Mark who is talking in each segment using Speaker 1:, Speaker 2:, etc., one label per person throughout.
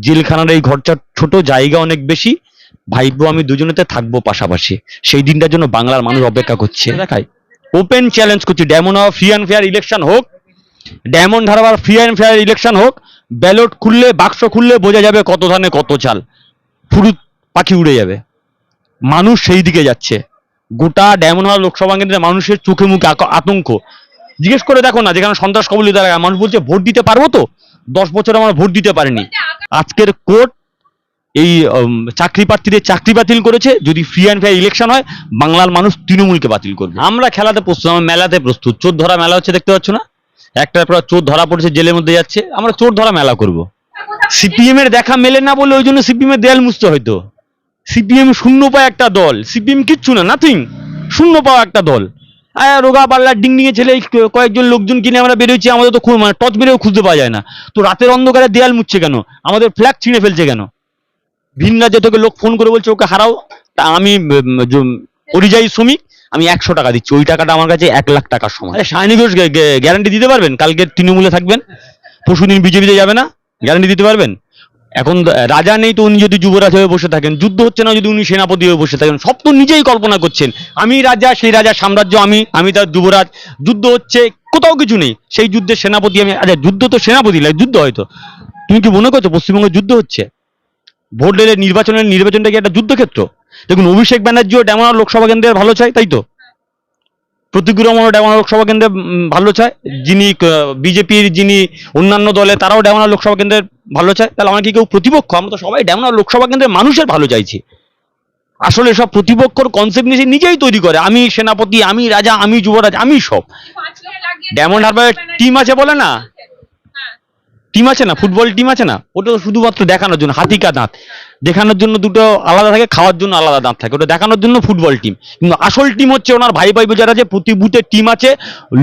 Speaker 1: জেলখানার এই ঘরটা ছোট জায়গা অনেক বেশি। ভাইবো আমি দুজনেতে থাকব পাশাপাশি। সেই দিনটার জন্য বাংলার মানুষ অপেক্ষা করছে। দেখাই। ওপেন চ্যালেঞ্জ করছি। Diamond Harbour free and fair election হোক। Diamond Harbour free and fair election হোক। ব্যালট খুললে বাক্স খুললে বোঝা যাবে কত ধানে কত চাল। ফুরুত পাখি উড়ে যাবে। মানুষ সেই দিকে যাচ্ছে। গোটা ডায়মন্ড হারবার লোকসভা কেন্দ্রে মানুষের চোখে মুখে আতঙ্ক। জিজ্ঞেস করে দেখো না যেখানে সন্ত্রাস কবলিত এলাকা মানুষ বলছে ভোট দিতে পারব তো? দশ বছর আমরা ভোট দিতে পারিনি। আজকের কোর্ট এই চাকরি প্রার্থীদের চাকরি বাতিল করেছে। যদি ফ্রি অ্যান্ড ফেয়ার ইলেকশন হয়, বাংলার মানুষ তৃণমূলকে বাতিল করবে। আমরা খেলাতে প্রস্তুত, আমরা মেলাতে প্রস্তুত। চোর ধরা মেলা হচ্ছে, দেখতে পাচ্ছ না? একটার পর চোর ধরা পড়েছে, জেলের মধ্যে যাচ্ছে। আমরা চোর ধরা মেলা করব। সিপিএম এর দেখা মেলে না বলে ওই জন্য সিপিএম এর দেয়াল মুছতে হয়তো। সিপিএম শূন্য পায় একটা দল। সিপিএম কিচ্ছু না নাথিং শূন্য পাওয়া একটা দল। রোগা পাল্লা ডিং ডিঙে ছেলে কয়েকজন লোকজন কিনে আমরা বেরোচ্ছি আমাদের তো মানে টর্চ মেরেও খুঁজতে পাওয়া যায় না। তো রাতের অন্ধকারে দেয়াল মুছছে কেন? আমাদের ফ্ল্যাগ ছিঁড়ে ফেলছে কেন? ভিন রাজ্য থেকে লোক ফোন করে বলছে, ওকে হারাও। তা আমি পরিযায়ী শ্রমিক, আমি একশো টাকা দিচ্ছি। ওই টাকাটা আমার কাছে এক লাখ টাকার সময় সায়নী ঘোষ গ্যারান্টি দিতে পারবেন? কালকে তৃণমূলে থাকবেন? পরশুদিন বিজেপিতে যাবে না? গ্যারান্টি দিতে পারবেন? এখন রাজা নেই তো উনি যদি যুবরাজ হয়ে বসে থাকেন, যুদ্ধ হচ্ছে না যদি উনি সেনাপতি হয়ে বসে থাকেন, সব তো নিজেই কল্পনা করছেন। আমি রাজা, সেই রাজার সাম্রাজ্য আমি আমি তার যুবরাজ, যুদ্ধ হচ্ছে, কোথাও কিছু নেই। সেই যুদ্ধের সেনাপতি আমি আচ্ছা যুদ্ধ তো সেনাপতি নয় যুদ্ধ হয়তো। তুমি কি মনে করছ পশ্চিমবঙ্গে যুদ্ধ হচ্ছে? ভোট নির্বাচনের নির্বাচনটা কি একটা যুদ্ধক্ষেত্র? দেখুন, অভিষেক ব্যানার্জিও ডেমোনা লোকসভা কেন্দ্রের ভালো চাই তাই তো? প্রতিকূল রমনও ডেমোনা লোকসভা কেন্দ্রে ভালো চায়। যিনি বিজেপির যিনি অন্যান্য দলে তারাও ডেমানা লোকসভা কেন্দ্রে ভালো চায়। তাহলে আমরা কি কেউ প্রতিপক্ষ? আমরা তো সবাই ডেমানা লোকসভা কেন্দ্রের মানুষের ভালো চাইছি। আসলে সব প্রতিপক্ষর কনসেপ্ট নিয়ে নিজেই তৈরি করে। আমি সেনাপতি আমি রাজা আমি যুবরাজ আমি সব। ডায়মন্ড হারবার টিম আছে বলে না? টিম আছে না? ফুটবল টিম আছে না? ওটা তো শুধুমাত্র দেখানোর জন্য, হাতিকা দাঁত। দেখানোর জন্য দুটো আলাদা থাকে, খাওয়ার জন্য আলাদা দাঁত থাকে। ওটা দেখানোর জন্য ফুটবল টিম। কিন্তু আসল টিম হচ্ছে ওনার ভাই ভাই যারা আছে প্রতি বুথে টিম আছে,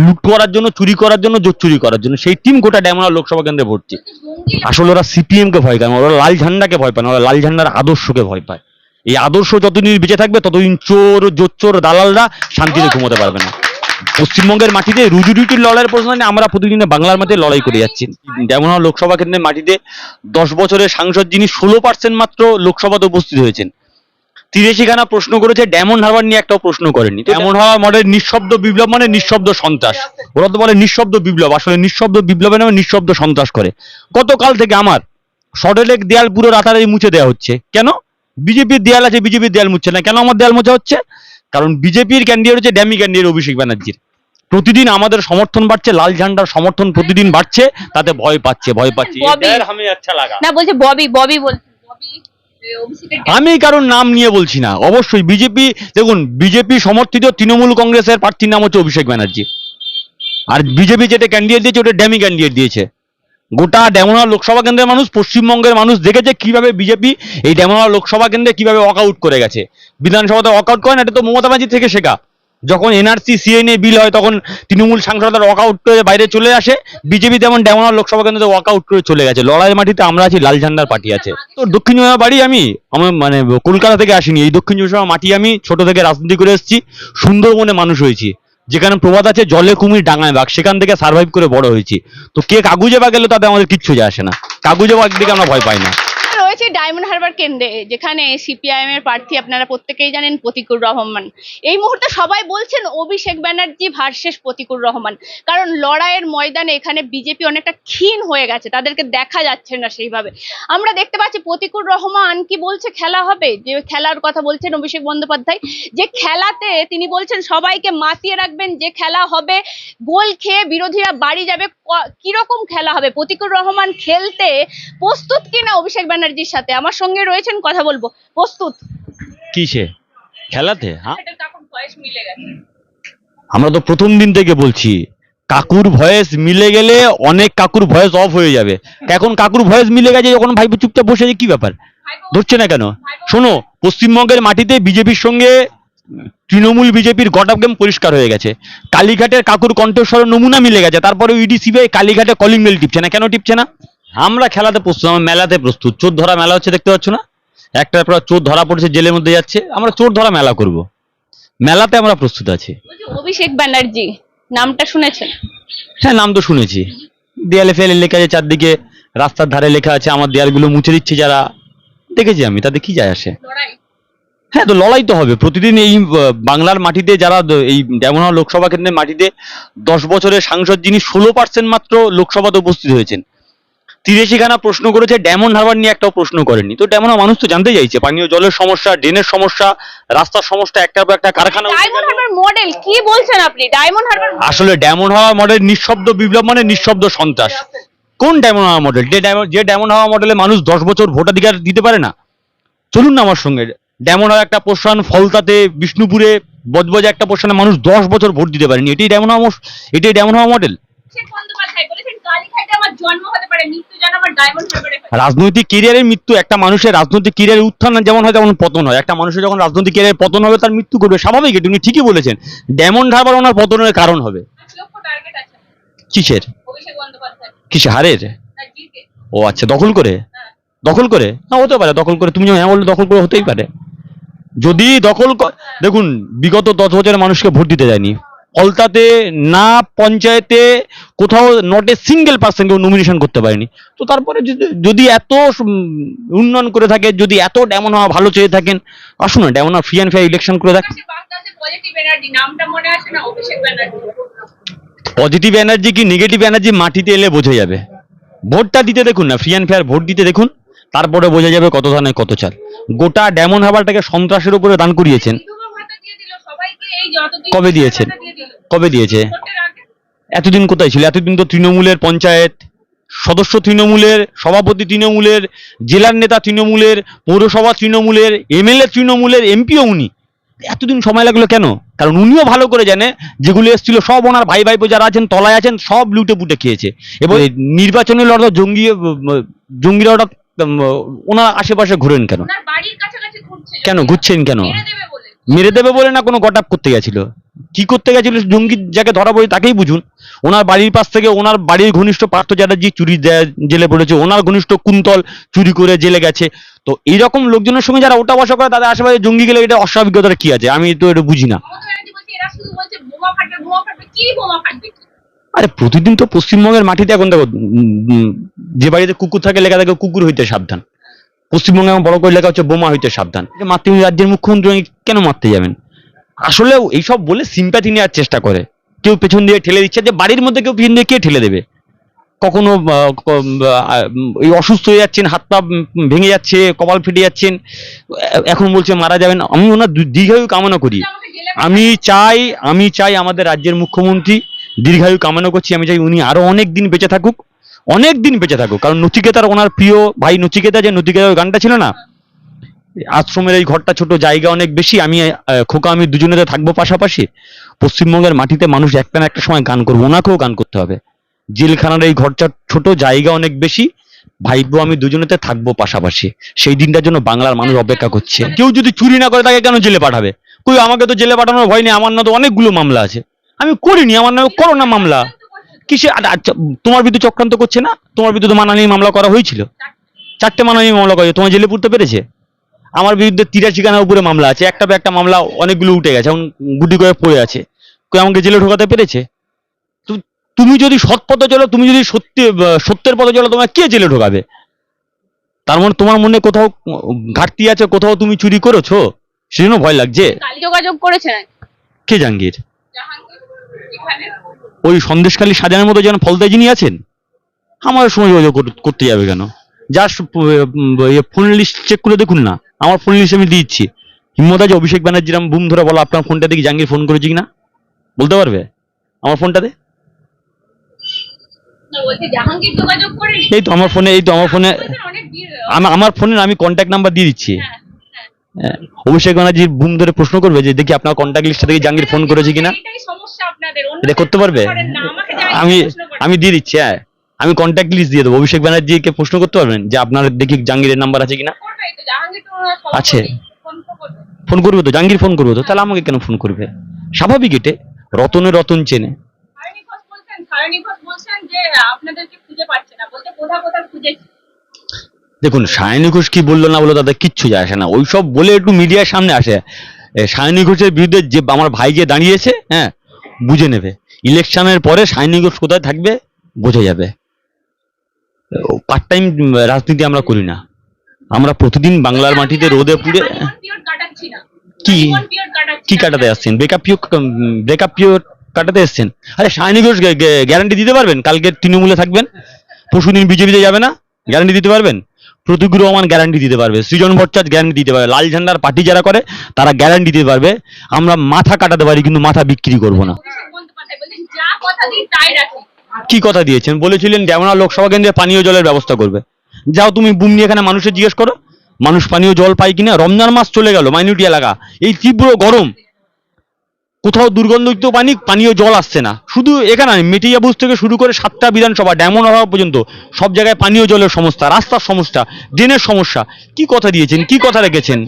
Speaker 1: লুট করার জন্য, চুরি করার জন্য, জোর চুরি করার জন্য। সেই টিম গোটা ডায়মন্ড লোকসভা কেন্দ্রে ভর্তি। আসলে ওরা সিপিএম কে ভয় পায়, ওরা লাল ঝান্ডাকে ভয় পায়, না ওরা লাল ঝান্ডার আদর্শকে ভয় পায়। এই আদর্শ যতদিন বেঁচে থাকবে, ততদিন চোর, জোচ্চোর, দালালরা শান্তিতে ঘুমোতে পারবে না। পশ্চিমবঙ্গের মাটিতে রুজি রুটির লড়াইয়ের প্রশ্ন আমরা প্রতিদিন বাংলার মাটিতে লড়াই করে যাচ্ছি। যেমন লোকসভা কেন্দ্রের মাটিতে দশ বছরের সাংসদ যিনি ষোলো পার্সেন্ট মাত্র লোকসভাতে উপস্থিত হয়েছেন। তিরাশিখানা প্রশ্ন করেছে, ডায়মন্ড হারবার নিয়ে একটাও প্রশ্ন করেনি। ডায়মন্ড হারবার মডেল নিঃশব্দ বিপ্লব মানে নিঃশব্দ সন্ত্রাস। ওরা তো বলে নিঃশব্দ বিপ্লব। আসলে নিঃশব্দ বিপ্লবের নামে নিঃশব্দ সন্ত্রাস করে। গতকাল থেকে আমার সডেলেক দেয়াল পুরো রাতারাতি মুছে দেওয়া হচ্ছে। কেন? বিজেপির দেয়াল আছে, বিজেপির দেয়াল মুছছে না। কেন আমার দেয়াল মোছা হচ্ছে? কারণ বিজেপির ক্যান্ডিডেট হচ্ছে ড্যামি ক্যান্ডিডেট অভিষেক ব্যানার্জির। প্রতিদিন আমাদের সমর্থন বাড়ছে লাল ঝান্ডার সমর্থন প্রতিদিন বাড়ছে তাতে ভয় পাচ্ছে ভয় পাচ্ছে। হামে আচ্ছা লাগা।
Speaker 2: না বলছে ববি ববি বলছে। ববি এ, অভিষেকের
Speaker 1: আমি কারণ নাম নিয়ে বলছি না। অবশ্যই বিজেপি দেখুন বিজেপি সমর্থিত তৃণমূল কংগ্রেসের প্রার্থীর নাম হচ্ছে অভিষেক ব্যানার্জি। আর বিজেপি যেটা ক্যান্ডিডেট দিয়েছে ওটা ড্যামি ক্যান্ডিডেট দিয়েছে। গোটা ডেমোনা লোকসভা কেন্দ্রের মানুষ, পশ্চিমবঙ্গের মানুষ দেখেছে কীভাবে বিজেপি এই ডেমোনা লোকসভা কেন্দ্রে কীভাবে ওয়াকআউট করে গেছে। বিধানসভাতে ওয়াকআউট করেন এটা তো মমতা ব্যানার্জি থেকে শেখা। যখন এনআরসি সিএনএ বিল হয়, তখন তৃণমূল সাংসদরা ওয়াকআউট করে বাইরে চলে আসে। বিজেপি তেমন ডেমোনা লোকসভা কেন্দ্রে ওয়াকআউট করে চলে গেছে। লড়াইয়ের মাটিতে আমরা আছি, লাল ঝান্ডার পার্টি আছে। তো দক্ষিণ চব্বিশ বাড়ি আমি, আমার মানে কলকাতা থেকে আসিনি, এই দক্ষিণ চব্বিশ মাটি আমি, ছোট থেকে রাজনীতি করে এসেছি, সুন্দরবনে মানুষ হয়েছি। যেখানে প্রবাদ আছে, জলে কুমির ডাঙায় বাঘ, সেখান থেকে সার্ভাইভ করে বড় হয়েছি। তো কে কাগুজে বাঘ গেলে তাতে আমাদের কিচ্ছু যায় আসে না। কাগুজে বাঘ দিকে আমরা ভয় পাই না।
Speaker 2: রয়েছে ডায়মন্ড হারবার কেন্দ্রে, যেখানে সিপিআইএম এর প্রার্থী আপনারা প্রত্যেকেই জানেন প্রতিকুর রহমান। এই মুহূর্তে সবাই বলছেন অভিষেক ব্যানার্জি ভার্সেস প্রতিকুর রহমান। কারণ লড়াইয়ের ময়দানে এখানে বিজেপি অনেকটা ক্ষীণ হয়ে গেছে, তাদেরকে দেখা যাচ্ছে না সেইভাবে। আমরা দেখতে পাচ্ছি প্রতিকুর রহমান কি বলছে, খেলা হবে? যে খেলার কথা বলছেন অভিষেক বন্দ্যোপাধ্যায়। যে খেলাতে তিনি বলছেন, সবাইকে মাতিয়ে রাখবেন, যে খেলা হবে, গোল খেয়ে বিরোধীরা বাড়ি যাবে কীরকম খেলা হবে? প্রতিকুর রহমান খেলতে প্রস্তুত কিনা অভিষেক ব্যানার্জির সাথে আমার সঙ্গে রয়েছেন কথা বলব। প্রস্তুত।
Speaker 1: কিসে? খেলাতে? হ্যাঁ। আমরা তো প্রথম দিন থেকে বলছি কাকুর ভয়েস মিলে গেলে অনেক কাকুর ভয়েস অফ হয়ে যাবে। এখন কাকুর ভয়েস মিলে গেছে যখন ভাইপো চুপচাপ বসে কি ব্যাপার? ধরছে না কেন? শোনো পশ্চিমবঙ্গের মাটিতে বিজেপির সঙ্গে তৃণমূল বিজেপির গট গেম পরিষ্কার হয়ে গেছে। কালীঘাটের কাকুর কণ্ঠস্বর নমুনা মিলে গেছে তারপরে ইডি সিবিআই কালীঘাটে কলিং বেল টিপছে না। কেন টিপছে না? আমরা খেলাতে প্রস্তুত আমরা মেলাতে প্রস্তুত। চোর ধরা মেলা হচ্ছে দেখতে পাচ্ছ না? একটার পর চোর ধরা পড়েছে জেলের মধ্যে যাচ্ছে। আমরা চোর ধরা মেলা করব। মেলাতে আমরা প্রস্তুত আছি।
Speaker 2: অভিষেক ব্যানার্জি নামটা শুনেছেন?
Speaker 1: হ্যাঁ নাম তো শুনেছি। দেয়ালে ফেলে লেখা আছে চারদিকে রাস্তার ধারে লেখা আছে আমার দেয়ালগুলো মুছে দিচ্ছে যারা। দেখেছি আমি তাতে কি যায় আসে? হ্যাঁ তো লড়াই তো হবে। প্রতিদিন এই বাংলার মাটিতে যারা এই যেমন লোকসভা কেন্দ্রের মাটিতে দশ বছরের সাংসদ যিনি ষোলো পার্সেন্ট মাত্র লোকসভাতে উপস্থিত হয়েছেন। তিরাশিখানা প্রশ্ন করেছে ডায়মন্ড হারবার নিয়ে একটাও প্রশ্ন করেনি। তো হারবার মানুষ তো জানতে চাইছে পানীয় জলের সমস্যা ড্রেনের সমস্যা রাস্তার সমস্যা একটার পর একটা কারখানা
Speaker 2: ডায়মন্ড হারবার মডেল কি বলছেন আপনি? ডায়মন্ড হারবার
Speaker 1: আসলে ডায়মন্ড হাওয়া মডেল নিঃশব্দ বিপ্লব মানে নিঃশব্দ সন্ত্রাস। কোন ডায়মন্ড হাওয়া মডেল যে ডায়মন্ড যে ডায়মন্ড হাওয়া মডেলে মানুষ দশ বছর ভোটাধিকার দিতে পারে না? চলুন না আমার সঙ্গে। ডায়মন্ড হাওয়া একটা পোষণ ফলতাতে বিষ্ণুপুরে বজবজে একটা পোষণে মানুষ দশ বছর ভোট দিতে পারেনি। এটাই ডায়মন্ড হাওয়া এটাই ডায়মন্ড হাওয়া মডেল রাজনৈতিক কেরিয়ারের মৃত্যু একটা মানুষের রাজনৈতিক কেরিয়ারের উত্থান যেমন হয় তেমন পতন হয়। একটা মানুষের যখন রাজনৈতিক কেরিয়ারের পতন হবে তার মৃত্যু করবে স্বাভাবিক এটা উনি ঠিকই বলেছেন। ডায়মন্ড ঢাবার ওনার পতনের কারণ হবে। কিসের? কিসে হারের? ও আচ্ছা দখল করে?
Speaker 2: হ্যাঁ।
Speaker 1: দখল করে? না হতে পারে দখল করে। তুমি হ্যাঁ বললে দখল করে হতেই পারে। যদি দখল ক- দেখুন বিগত দশ বছরের মানুষকে ভোট দিতে দেয়নি ফলতাতে না পঞ্চায়েতে কোথাও নট এ সিঙ্গেল পার্সন কেউ নমিনেশন করতে পারেনি। তো তারপরে যদি- এত উন্নয়ন করে থাকে যদি এত ডেমন হওয়া ভালো চেয়ে থাকেন আসুন না ডেমন ফ্রি অ্যান্ড ফেয়ার ইলেকশন করে
Speaker 2: বাগদাসে পজিটিভ এনার্জি
Speaker 1: কি নেগেটিভ এনার্জি মাটিতে এলে বোঝা যাবে। ভোটটা দিতে দেখুন না ফ্রি অ্যান্ড ফেয়ার ভোট দিতে দেখুন তারপরে বোঝা যাবে কত ধানে কত চাল। গোটা ডেমন হাবারটাকে সন্ত্রাসের উপরে দান করিয়েছেন। কবে দিয়েছেন? কবে দিয়েছে? এতদিন কোথায় ছিল? এতদিন তো তৃণমূলের পঞ্চায়েত সদস্য তৃণমূলের সভাপতি তৃণমূলের জেলার নেতা তৃণমূলের পৌরসভা তৃণমূলের এমএলএ তৃণমূলের এমপিও উনি। এতদিন সময় লাগল কেন? কারণ উনিও ভালো করে জানে যেগুলো এসেছিল সব ওনার ভাই ভাইপো যারা আছেন তলায় আছেন সব লুটে পুটে খেয়েছে। এবং নির্বাচনে লড়া জঙ্গি জঙ্গিরা উম, ওনার আশেপাশে ঘুরেন কেন? কেন ঘুরছেন কেন?
Speaker 2: মেরে দেবে বলে
Speaker 1: না কোনো গটাপ করতে গেছিল? কি করতে গেছিল? জঙ্গি যাকে ধরা পড়ে তাকেই বুঝুন। ওনার বাড়ির পাশ থেকে ওনার বাড়ির ঘনিষ্ঠ পার্থ চ্যাটার্জি চুরি দেয়- জেলে পড়েছে। ওনার ঘনিষ্ঠ কুন্তল চুরি করে জেলে গেছে। তো এইরকম লোকজনের সঙ্গে যারা ওটা বসা করে তাদের আশেপাশে জঙ্গি গেলে এটা অস্বাভাবিকতাটা কি আছে? আমি তো এটা বুঝি না। আরে প্রতিদিন তো পশ্চিমবঙ্গের মাটিতে এখন দেখো যে বাড়িতে কুকুর থাকে লেখা থাকে কুকুর হইতে সাবধান। পশ্চিমবঙ্গে এখন বড় করে হচ্ছে বোমা হইতে সাবধান। এটা মাতৃ রাজ্যের মুখ্যমন্ত্রী কেন মারতে যাবেন? আসলে এইসব বলে সিম্প্যাথি নেওয়ার চেষ্টা করে। কেউ পেছন দিয়ে ঠেলে দিচ্ছে যে বাড়ির মধ্যে কেউ পেছন দিয়ে কে ঠেলে দেবে? কখনো এই অসুস্থ হয়ে যাচ্ছেন, হাত পা ভেঙে যাচ্ছে, কপাল ফেটে যাচ্ছেন এখন বলছে মারা যাবেন। আমি ওনার দীর্ঘায়ু কামনা করি। আমি চাই আমি চাই আমাদের রাজ্যের মুখ্যমন্ত্রী দীর্ঘায়ু কামনা করছি। আমি চাই উনি আরও অনেক দিন বেঁচে থাকুক। অনেক দিন বেঁচে থাকুক। কারণ নচিকেতার ওনার প্রিয় ভাই নচিকেতা, যে নচিকেতার গানটা ছিল না? আশ্রমের এই ঘরটা ছোট, জায়গা অনেক বেশি, আমি খোকা, আমি দুজনেতে থাকব পাশাপাশি, পশ্চিমবঙ্গের মাটিতে মানুষ একটা না একটা সময় গান করব, ওনাকেও গান করতে হবে। জেলখানার এই ঘরটা ছোট, জায়গা অনেক বেশি ভাইবো আমি দুজনেতে থাকব পাশাপাশি। সেই দিনটার জন্য বাংলার মানুষ অপেক্ষা করছে। কেউ যদি চুরি না করে তাকে কেন জেলে পাঠাবে? কই, আমাকে তো জেলে পাঠানোর ভয় নেই, আমার না তো অনেকগুলো মামলা আছে। আমি করিনি, আমার নামে করো না মামলা। কিসে? আ- আচ্ছা, তোমার বিরুদ্ধে চক্রান্ত করছে না? তোমার বিরুদ্ধে মানানি মামলা করা হয়েছিল। চারটে মানানি মামলা করেছে তোমার জেলে পুরতে পেরেছে? আমার বিরুদ্ধে তিরাশি খানার উপরে মামলা আছে। একটা একটা মামলা অনেকগুলো উঠে গেছে। এখন গুটি করে পড়ে আছে। কেউ আমাকে জেলে ঢোকাতে পেরেছে? তুমি যদি সৎ পথে চলো তুমি যদি সত্যি সত্যের পথে চলো তোমার কে জেলে ঢোকাবে? তার মানে তোমার মনে কোথাও ঘাটতি আছে? কোথাও তুমি চুরি করেছ? সেজন্য ভয় লাগছে?
Speaker 2: যোগাযোগ করেছেন
Speaker 1: কে জাহাঙ্গীর? ওই সন্দেশখালী সাজানোর মতো যেন ফলতায় যিনি আছেন আমার সময় যোগাযোগ করতে যাবে কেন? জাস্ট ফোন লিস্ট চেক করে দেখুন না। আমার ফোন লিস্ট আমি দিচ্ছি। হিম্মত আছে অভিষেক ব্যানার্জির বুম ধরে বলো আপনার ফোনটা দেখি জাহাঙ্গীর ফোন করেছি কিনা? বলতে পারবে? আমার ফোনটাতে
Speaker 2: না
Speaker 1: এই তো আমার ফোনে এই তো আমার ফোনে আমার ফোনের আমি কন্ট্যাক্ট নাম্বার দিয়ে দিচ্ছি।
Speaker 2: হ্যাঁ, হ্যাঁ।
Speaker 1: অভিষেক ব্যানার্জির বুম ধরে প্রশ্ন করবে যে দেখি আপনার কন্ট্যাক্ট লিস্টে দেখি জাহাঙ্গীর ফোন করেছে কিনা। এটা করতে পারবে? আমি আমি দিয়ে দিচ্ছি হ্যাঁ। আমি কন্ট্যাক্ট লিস্ট দিয়ে দেবো। অভিষেক ব্যানার্জিকে প্রশ্ন করতে পারবেন? যে আপনার দেখি জাহাঙ্গীরের নাম্বার আছে কিনা? আছে।
Speaker 2: ফোন করবে।
Speaker 1: তো? জাহাঙ্গীর ফোন করবে তো? তাহলে আমাকে কেন ফোন করবে? স্বাভাবিক এটে। রতনে রতন চেনে। দেখুন সায়নী ঘোষ কি বলল না বলল তাদের কিচ্ছু যায় আসে না। ওইসব বলে একটু মিডিয়ার সামনে আসে। সায়নী ঘোষের বিরুদ্ধে যে আমার ভাই যে দাঁড়িয়েছে হ্যাঁ বুঝে নেবে। ইলেকশনের পরে ঘোষ কোথায় থাকবে, বোঝা যাবে। পার্ট টাইম রাজনীতি আমরা করি না। আমরা প্রতিদিন বাংলার মাটিতে রোদে পুড়ে কি? কি কাটাতে আসছেন? ব্রেকআপ পিও ব্রেকআপ পিও কাটাতে এসছেন? আরে, সায়নী ঘোষ গ্যারান্টি দিতে পারবেন? কালকে তৃণমূলে থাকবেন? পরশুদিন বিজেপিতে যাবে না? গ্যারান্টি দিতে পারবেন? প্রতিকূল রহমান গ্যারান্টি দিতে পারবে, সৃজন ভট্টাচার্য গ্যারান্টি দিতে পারবে, লাল ঝান্ডার পার্টি যারা করে, তারা গ্যারান্টি দিতে পারবে, আমরা মাথা কাটাতে পারি কিন্তু মাথা বিক্রি করব না। কি কথা দিয়েছেন? বলেছিলেন ডেমনা লোকসভা কেন্দ্রে পানীয় জলের ব্যবস্থা করবে। যাও তুমি বুম নিয়ে এখানে মানুষের জিজ্ঞেস করো, মানুষ পানীয় জল পায় কিনা? রমজান মাস চলে গেল মাইনরিটি এলাকা। এই তীব্র গরম কোথাও দুর্গন্ধযুক্ত পানি, পানীয় জল আসছে না। শুধু এখানে নয় মেটিয়াবুজ থেকে শুরু করে সাতটা বিধানসভা ডেমন হওয়া পর্যন্ত, সব জায়গায় পানীয় জলের সমস্যা, রাস্তার সমস্যা, ড্রেনের সমস্যা। কি কথা দিয়েছেন? কি কথা রেখেছেন?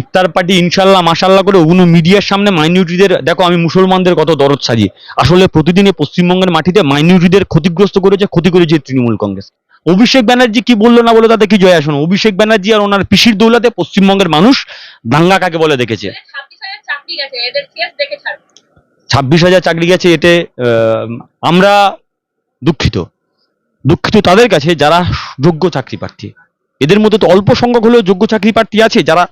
Speaker 1: ইফতার পার্টি ইনশাল্লাহ মাসাল্লাহ করে ওগুলো মিডিয়ার সামনে মাইনরিটিদের, দেখো আমি মুসলমানদের কত দরদ সাজি। আসলে প্রতিদিনে পশ্চিমবঙ্গের মাটিতে মাইনরিটিদের ক্ষতিগ্রস্ত করেছে, ক্ষতি করেছে তৃণমূল কংগ্রেস। অভিষেক ব্যানার্জি কি বলল না বলে তাতে কি জয় আসুন অভিষেক ব্যানার্জি আর ওনার পিসির দৌলাতে পশ্চিমবঙ্গের মানুষ দাঙ্গা কাকে বলে দেখেছে? ছাব্বিশ হাজার চাকরি গেছে, এতে আমরা দুঃখিত। দুঃখিত তাদের কাছে যারা যোগ্য চাকরি প্রার্থী। এদের মধ্যে তো অল্প সংখ্যক হলেও যোগ্য চাকরি প্রার্থী আছে, যারা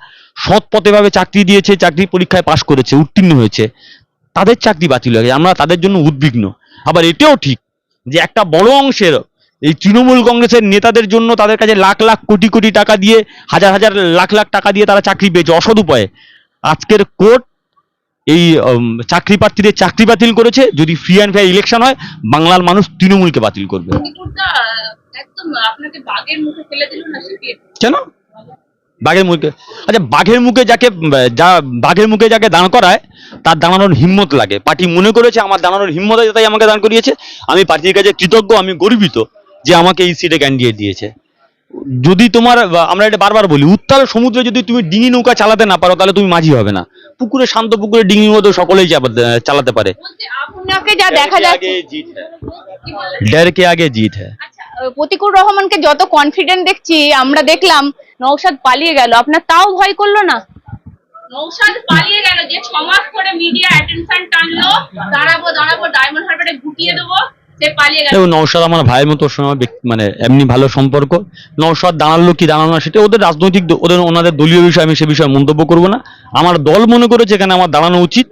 Speaker 1: সৎ পথে ভাবে চাকরি দিয়েছে, চাকরি পরীক্ষায় পাশ করেছে, উত্তীর্ণ হয়েছে। তাদের চাকরি বাতিল হয়ে গেছে, আমরা তাদের জন্য উদ্বিগ্ন। আবার এটাও ঠিক যে একটা বড় অংশের এই তৃণমূল কংগ্রেসের নেতাদের জন্য তাদের কাছে লাখ লাখ কোটি কোটি টাকা দিয়ে, হাজার হাজার লাখ লাখ টাকা দিয়ে তারা চাকরি পেয়েছে, অসৎ উপায়ে। আজকের কোর্ট এই চাকরি প্রার্থীদের চাকরি বাতিল করেছে। যদি ফ্রি অ্যান্ড ফেয়ার ইলেকশন হয় বাংলার মানুষ তৃণমূলকে বাতিল করবে। কেন? বাঘের মুখে আচ্ছা বাঘের মুখে যাকে যা বাঘের মুখে যাকে দাঁড় করায় তার দাঁড়ানোর হিম্মত লাগে। পার্টি মনে করেছে আমার দাঁড়ানোর হিম্মত আছে তাই আমাকে দান করিয়েছে। আমি পার্টির কাছে কৃতজ্ঞ আমি গর্বিত যে আমাকে এই সিটে ক্যান্ডিডেট দিয়েছে। যদি তোমার আমরা এটা বারবার বলি উত্তাল সমুদ্রে যদি তুমি ডিঙি নৌকা চালাতে না পারো তাহলে তুমি মাঝি হবে না। পুকুরে শান্ত পুকুরে ডিঙির মতো সকলেই চালাতে পারে।
Speaker 2: আপনাকে যা দেখা যাচ্ছে
Speaker 1: ডর কে আগে জিত হ্যাঁ
Speaker 2: আচ্ছা প্রতিকুর রহমানকে যত কনফিডেন্ট দেখছি আমরা দেখলাম নৌশাদ পালিয়ে গেল। আপনার তাও ভয় করল না? পালিয়ে গেল যে ছ মাস ধরে মিডিয়া অ্যাটেনশন টানলো দাঁড়াবো দাঁড়াবো ডায়মন্ড হারবারে গুটিয়ে দেবো। সে পালিয়ে গেল
Speaker 1: নৌসাদ আমার ভাইয়ের মতো মানে এমনি ভালো সম্পর্ক। নৌসাদ দাঁড়াল কি দাঁড়াল না সেটা ওদের রাজনৈতিক ওদের ওনাদের দলীয় বিষয় আমি সে বিষয়ে মন্তব্য করব না। আমার দল মনে করেছে এখানে আমার দাঁড়ানো উচিত।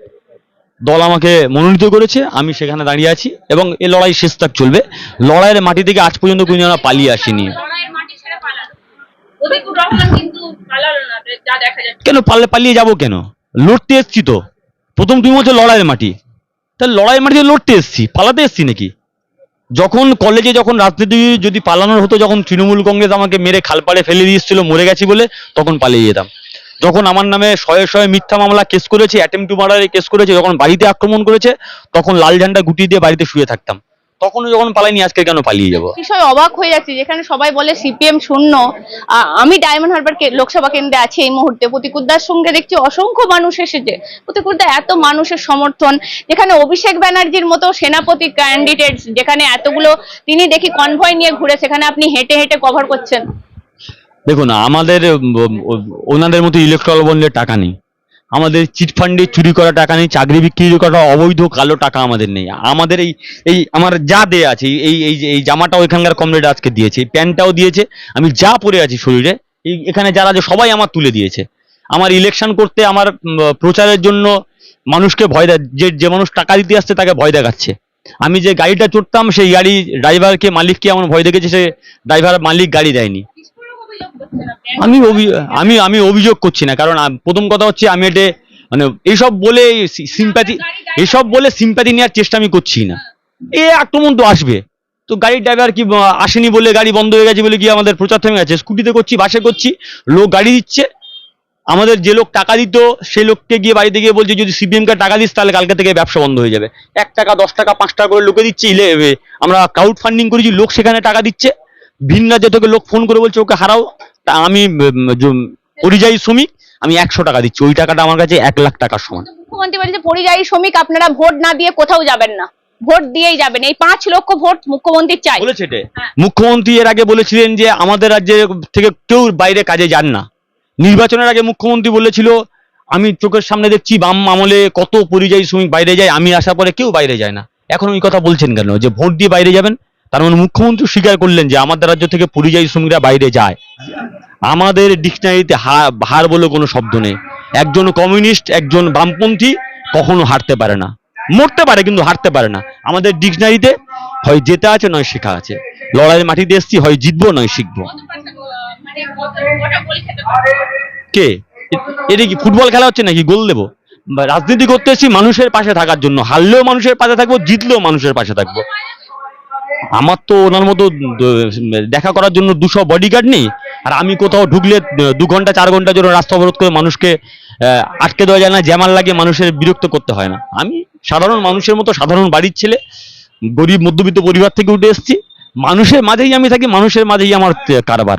Speaker 1: দল আমাকে মনোনীত করেছে আমি সেখানে দাঁড়িয়ে আছি এবং এই লড়াই শেষ তাক চলবে। লড়াইয়ের মাটি থেকে আজ পর্যন্ত কোনো জন পালিয়ে আসেনি।
Speaker 2: পালালো পালালো
Speaker 1: কেন পারলে পালিয়ে যাব কেন? লড়তে এসছি তো। প্রথম তুমি বলছো লড়াইয়ের মাটি। তাহলে লড়াইয়ের মাটিতে লড়তে এসছি। পালাতে এসছি নাকি? যখন কলেজে যখন রাজনীতি যদি পালানোর হতো, যখন তৃণমূল কংগ্রেস আমাকে মেরে খালপাড়ে ফেলে দিয়েছিল মরে গেছি বলে, তখন পালিয়ে যেতাম। যখন আমার নামে শয়ে শয়ে মিথ্যা মামলা কেস করেছে অ্যাটেম্প টু মার্ডারে কেস করেছে, যখন বাড়িতে আক্রমণ করেছে, তখন লাল ঝান্ডা গুটিয়ে দিয়ে বাড়িতে শুয়ে থাকতাম। তখনও যখন পালাইনি আজকে কেন পালিয়ে যাব?
Speaker 2: বিষয় অবাক হয়ে যাচ্ছে যেখানে সবাই বলে সিপিএম শূন্য। আমি ডায়মন্ড হারবার লোকসভা কেন্দ্রে আছি এই মুহূর্তে। প্রতিকুদ্দার সঙ্গে দেখছি অসংখ্য মানুষ এসেছে। প্রতিকুদ্দা এত মানুষের সমর্থন যেখানে অভিষেক ব্যানার্জির মতো সেনাপতি ক্যান্ডিডেট যেখানে এতগুলো তিনি দেখি কনভয় নিয়ে ঘুরে সেখানে আপনি হেঁটে হেঁটে কভার করছেন।
Speaker 1: দেখুন আমাদের ওনাদের মতো ইলেকট্রাল বন্ডের টাকা নেই। আমাদের চিট ফান্ডে চুরি করা টাকা নেই, চাকরি বিক্রি করা অবৈধ কালো টাকা আমাদের নেই। আমাদের এই এই আমার যা দেয়া আছে, এই এই যে এই জামাটাও এখানকার কমরেড আজকে দিয়েছে, এই প্যান্টটাও দিয়েছে, আমি যা পরে আছি শরীরে, এই এখানে যারা আছে সবাই আমার তুলে দিয়েছে। আমার ইলেকশন করতে আমার প্রচারের জন্য মানুষকে ভয় যে যে মানুষ টাকা দিতে আসছে তাকে ভয় দেখাচ্ছে। আমি যে গাড়িটা চড়তাম, সেই গাড়ি ড্রাইভারকে মালিককে আমার ভয় দেখেছে সে ড্রাইভার মালিক গাড়ি দেয়নি। আমি আমি আমি অভিযোগ করছি না, কারণ প্রথম কথা হচ্ছে আমি এটা মানে এইসব বলে সিম্প্যাথি এসব বলে সিম্প্যাথি নেওয়ার চেষ্টা আমি করছি না। এ আক্রমণ তো আসবে। তো গাড়ির ড্রাইভার কি আসেনি বলে গাড়ি বন্ধ হয়ে গেছে বলে কি আমাদের প্রচার থেমে গেছে? স্কুটিতে করছি, বাসে করছি, লোক গাড়ি দিচ্ছে। আমাদের যে লোক টাকা দিত সেই লোককে গিয়ে বাড়িতে গিয়ে বলছে, যদি সিপিএম কে টাকা দিস, তাহলে কালকে থেকে ব্যবসা বন্ধ হয়ে যাবে। এক টাকা, দশ টাকা, পাঁচ টাকা করে লোকে দিচ্ছে আমরা ক্রাউড ফান্ডিং করেছি, লোক সেখানে টাকা দিচ্ছে। ভিন রাজ্য থেকে লোক ফোন করে বলছে ওকে হারাও তা আমি পরিযায়ী শ্রমিক আমি একশো টাকা দিচ্ছি। ওই টাকাটা আমার কাছে এক লাখ টাকার সমান।
Speaker 2: মুখ্যমন্ত্রী বলেছে পরিযায়ী শ্রমিক আপনারা ভোট না দিয়ে কোথাও যাবেন না। ভোট দিয়েই যাবেন। এই পাঁচ লক্ষ ভোট মুখ্যমন্ত্রী চাই
Speaker 1: বলেছে
Speaker 2: হ্যাঁ।
Speaker 1: মুখ্যমন্ত্রী এর আগে বলেছিলেন যে আমাদের রাজ্যে থেকে কেউ বাইরে কাজে যান না। নির্বাচনের আগে মুখ্যমন্ত্রী বলেছিল আমি চোখের সামনে দেখছি বাম আমলে কত পরিযায়ী শ্রমিক বাইরে যায় আমি আসার পরে কেউ বাইরে যায় না। এখন ওই কথা বলছেন কেন? যে ভোট দিয়ে বাইরে যাবেন? তার মানে মুখ্যমন্ত্রী স্বীকার করলেন যে আমাদের রাজ্য থেকে পরিযায়ী শ্রমিকরা বাইরে যায়। আমাদের ডিকশনারিতে হার বলে কোনো শব্দ নেই। একজন কমিউনিস্ট, একজন বামপন্থী কখনো হারতে পারে না। মরতে পারে কিন্তু হারতে পারে না। আমাদের ডিকশনারিতে হয় জেতা আছে নয় শেখা আছে। লড়াইয়ের মাটিতে এসছি, হয় জিতবো নয় শিখব। কে? এটা কি ফুটবল খেলা হচ্ছে নাকি গোল দেবো? রাজনীতি করতে এসেছি মানুষের পাশে থাকার জন্য। হারলেও মানুষের পাশে থাকব, জিতলেও মানুষের পাশে থাকব। আমার তো ওনার মতো দেখা করার জন্য দুশো বডিগার্ড নেই। আর আমি কোথাও ঢুকলে, দু ঘণ্টা, চার ঘণ্টা জন্য রাস্তা অবরোধ করে মানুষকে আটকে দেওয়া যায় না জ্যামার লাগিয়ে মানুষের বিরক্ত করতে হয় না। আমি সাধারণ মানুষের মতো, সাধারণ বাড়ির ছেলে, গরিব মধ্যবিত্ত পরিবার থেকে উঠে এসেছি। মানুষের মাঝেই আমি থাকি, মানুষের মাঝেই আমার কারবার।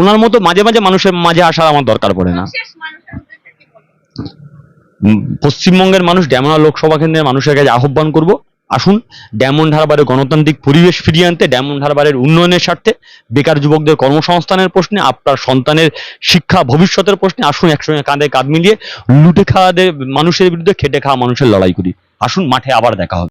Speaker 1: ওনার মতো মাঝে মাঝে মানুষের মাঝে আসার আমার দরকার পড়ে না। পশ্চিমবঙ্গের মানুষ ড্যামনা লোকসভা কেন্দ্রের মানুষের কাছে আহ্বান করব আসুন, ডায়মন্ড হারবারের গণতান্ত্রিক পরিবেশ ফিরিয়ে আনতে, ডায়মন্ড হারবারের উন্নয়নের স্বার্থে বেকার যুবকদের কর্মসংস্থানের প্রশ্নে, আপনার সন্তানের শিক্ষা ভবিষ্যতের প্রশ্নে আসুন একসঙ্গে কাঁধে কাঁধ মিলিয়ে, লুটে খাওয়াদের মানুষের বিরুদ্ধে, খেটে খাওয়া মানুষের লড়াই করি। আসুন, মাঠে আবার দেখা হবে।